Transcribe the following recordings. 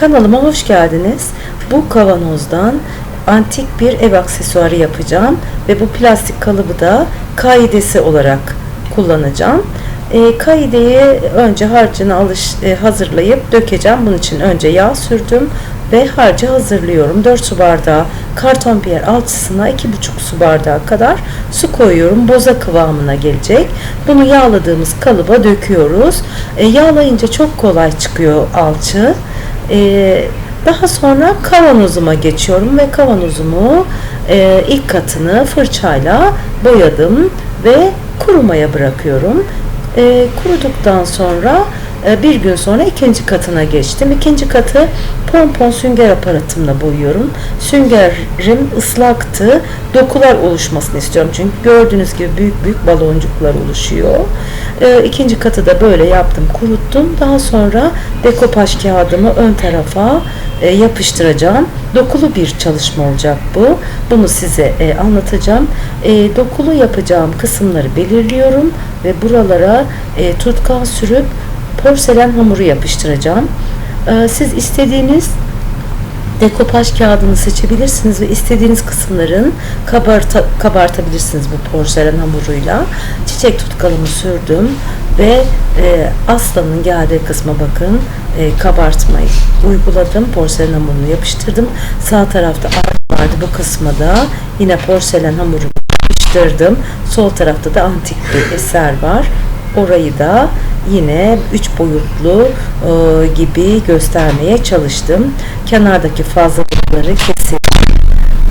Kanalıma hoş geldiniz. Bu kavanozdan antik bir ev aksesuarı yapacağım ve bu plastik kalıbı da kaidesi olarak kullanacağım. E, kaideyi önce harcını alış, e, hazırlayıp dökeceğim. Bunun için önce yağ sürdüm ve harcı hazırlıyorum. 4 su bardağı karton piyer alçısına 2,5 su bardağı kadar su koyuyorum. Boza kıvamına gelecek. Bunu yağladığımız kalıba döküyoruz. E, yağlayınca çok kolay çıkıyor alçı. E, daha sonra kavanozuma geçiyorum ve kavanozumu e, ilk katını fırçayla boyadım ve kurumaya bırakıyorum. E, kuruduktan sonra bir gün sonra ikinci katına geçtim. İkinci katı pompon sünger aparatımla boyuyorum. Süngerim ıslaktı. Dokular oluşmasını istiyorum. Çünkü gördüğünüz gibi büyük büyük baloncuklar oluşuyor. E, ikinci katı da böyle yaptım. Kuruttum. Daha sonra dekopaj kağıdımı ön tarafa e, yapıştıracağım. Dokulu bir çalışma olacak bu. Bunu size anlatacağım. Dokulu yapacağım kısımları belirliyorum ve buralara tutkal sürüp porselen hamuru yapıştıracağım. Ee, siz istediğiniz dekopaj kağıdını seçebilirsiniz ve istediğiniz kısımların kabarta, kabartabilirsiniz bu porselen hamuruyla. Çiçek tutkalımı sürdüm ve e, aslanın geldiği kısma bakın e, kabartmayı uyguladım. Porselen hamurunu yapıştırdım. Sağ tarafta art vardı bu kısma da yine porselen hamuru yapıştırdım. Sol tarafta da antik bir eser var. Orayı da yine üç boyutlu e, gibi göstermeye çalıştım. Kenardaki fazlalıkları kesin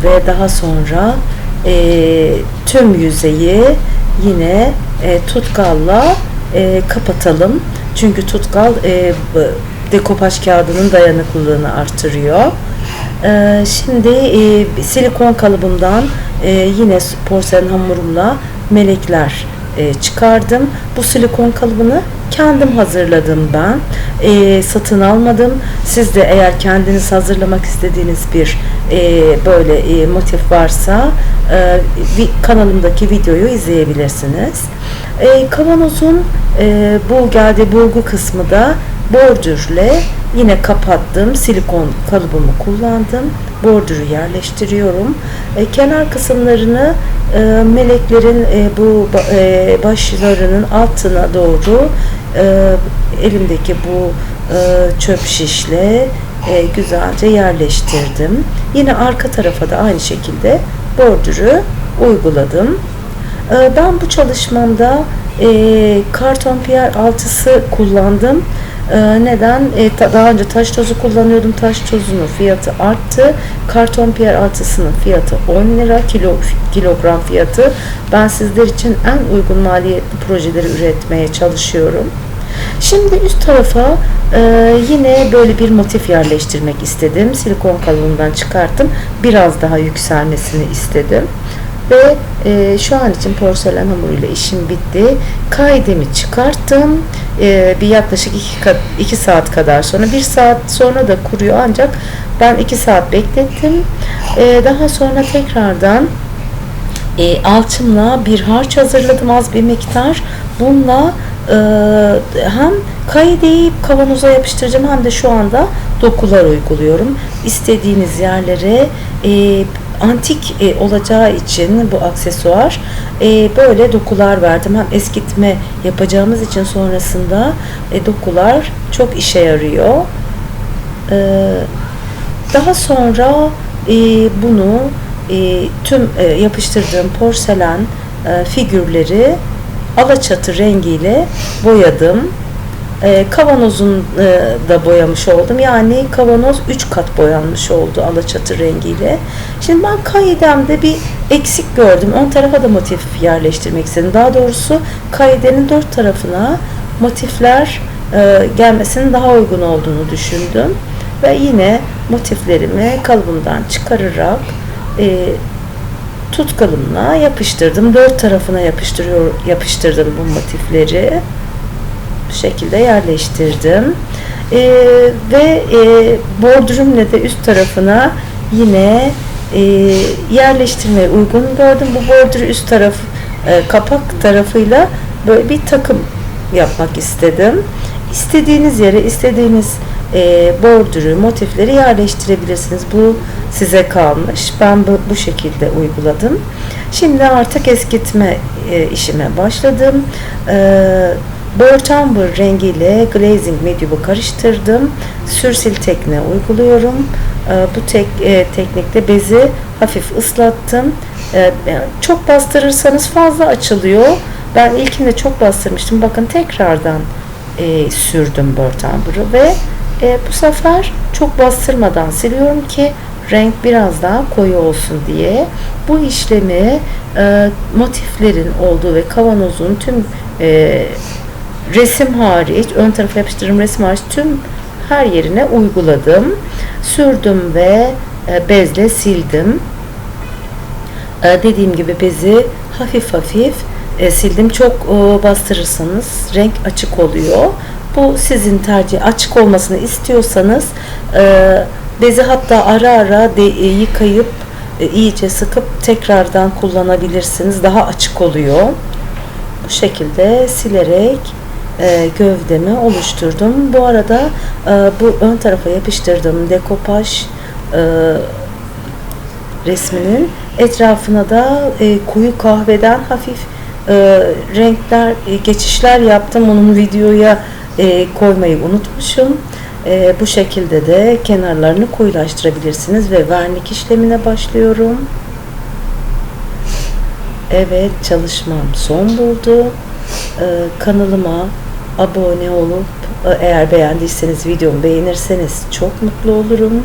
ve daha sonra e, tüm yüzeyi yine e, tutkalla e, kapatalım. Çünkü tutkal e, dekopaj kağıdının dayanıklılığını artırıyor. E, şimdi e, silikon kalıbımdan e, yine porselen hamurumla melekler e, çıkardım. Bu silikon kalıbını kendim hazırladım ben. E, satın almadım. Siz de eğer kendiniz hazırlamak istediğiniz bir e, böyle e, motif varsa e, kanalımdaki videoyu izleyebilirsiniz. E, kavanozun e, bu geldi bulgu kısmı da bordürle yine kapattım. Silikon kalıbımı kullandım. Bordürü yerleştiriyorum. E, kenar kısımlarını e, meleklerin e, bu e, başlarının altına doğru e, elimdeki bu e, çöp şişle e, güzelce yerleştirdim. Yine arka tarafa da aynı şekilde bordürü uyguladım. E, ben bu çalışmamda e, karton piyer altısı kullandım. Ee, neden? E, ta, daha önce taş tozu kullanıyordum. Taş tozunun fiyatı arttı. Karton piyer altısının fiyatı 10 lira. Kilo, kilogram fiyatı. Ben sizler için en uygun maliyetli projeleri üretmeye çalışıyorum. Şimdi üst tarafa e, yine böyle bir motif yerleştirmek istedim. Silikon kalıbından çıkarttım. Biraz daha yükselmesini istedim. Ve e, şu an için porselen hamuruyla işim bitti. Kaidemi çıkarttım. E, bir yaklaşık 2 saat kadar sonra. bir saat sonra da kuruyor ancak ben 2 saat beklettim. E, daha sonra tekrardan e, alçımla bir harç hazırladım az bir miktar. Bununla e, hem kaideyi kavanoza yapıştıracağım hem de şu anda dokular uyguluyorum. İstediğiniz yerlere e, antik e, olacağı için bu aksesuar e, böyle dokular verdim. Hem eskitme yapacağımız için sonrasında e, dokular çok işe yarıyor. E, daha sonra e, bunu e, tüm e, yapıştırdığım porselen e, figürleri alaçatı rengiyle boyadım. E, kavanozun e, da boyamış oldum. Yani kavanoz 3 kat boyanmış oldu alaçatı rengiyle. Şimdi ben kaidemde bir eksik gördüm. Ön tarafa da motif yerleştirmek istedim. Daha doğrusu kaidenin dört tarafına motifler e, gelmesinin daha uygun olduğunu düşündüm. Ve yine motiflerimi kalıbımdan çıkararak e, tutkalımla yapıştırdım. Dört tarafına yapıştırıyor, yapıştırdım bu motifleri şekilde yerleştirdim. E, ve e, bordürümle de üst tarafına yine e, yerleştirmeye uygun gördüm. Bu bordürü üst taraf e, kapak tarafıyla böyle bir takım yapmak istedim. İstediğiniz yere, istediğiniz e, bordürü, motifleri yerleştirebilirsiniz. Bu size kalmış. Ben bu, bu şekilde uyguladım. Şimdi artık eskitme e, işime başladım. E, Burnt Umber rengiyle Glazing Medium'u karıştırdım. Sürsil tekne uyguluyorum. E, bu tek, e, teknikte bezi hafif ıslattım. E, çok bastırırsanız fazla açılıyor. Ben ilkinde çok bastırmıştım. Bakın tekrardan e, sürdüm Burnt Umber'ı ve e, bu sefer çok bastırmadan siliyorum ki renk biraz daha koyu olsun diye. Bu işlemi e, motiflerin olduğu ve kavanozun tüm e, resim hariç, ön tarafa yapıştırdığım resim hariç tüm her yerine uyguladım. Sürdüm ve e, bezle sildim. E, dediğim gibi bezi hafif hafif e, sildim. Çok bastırırsanız renk açık oluyor. Bu sizin tercih. Açık olmasını istiyorsanız bezi hatta ara ara yıkayıp iyice sıkıp tekrardan kullanabilirsiniz. Daha açık oluyor. Bu şekilde silerek e, gövdemi oluşturdum. Bu arada e, bu ön tarafa yapıştırdığım dekopaj e, resminin etrafına da e, koyu kahveden hafif renkler, geçişler yaptım. Onun videoya koymayı unutmuşum. Bu şekilde de kenarlarını koyulaştırabilirsiniz ve vernik işlemine başlıyorum. Evet çalışmam son buldu. Kanalıma abone olup e, eğer beğendiyseniz videomu beğenirseniz çok mutlu olurum.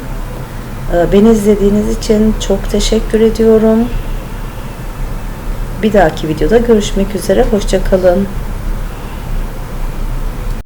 Ee, beni izlediğiniz için çok teşekkür ediyorum. Bir dahaki videoda görüşmek üzere. Hoşçakalın.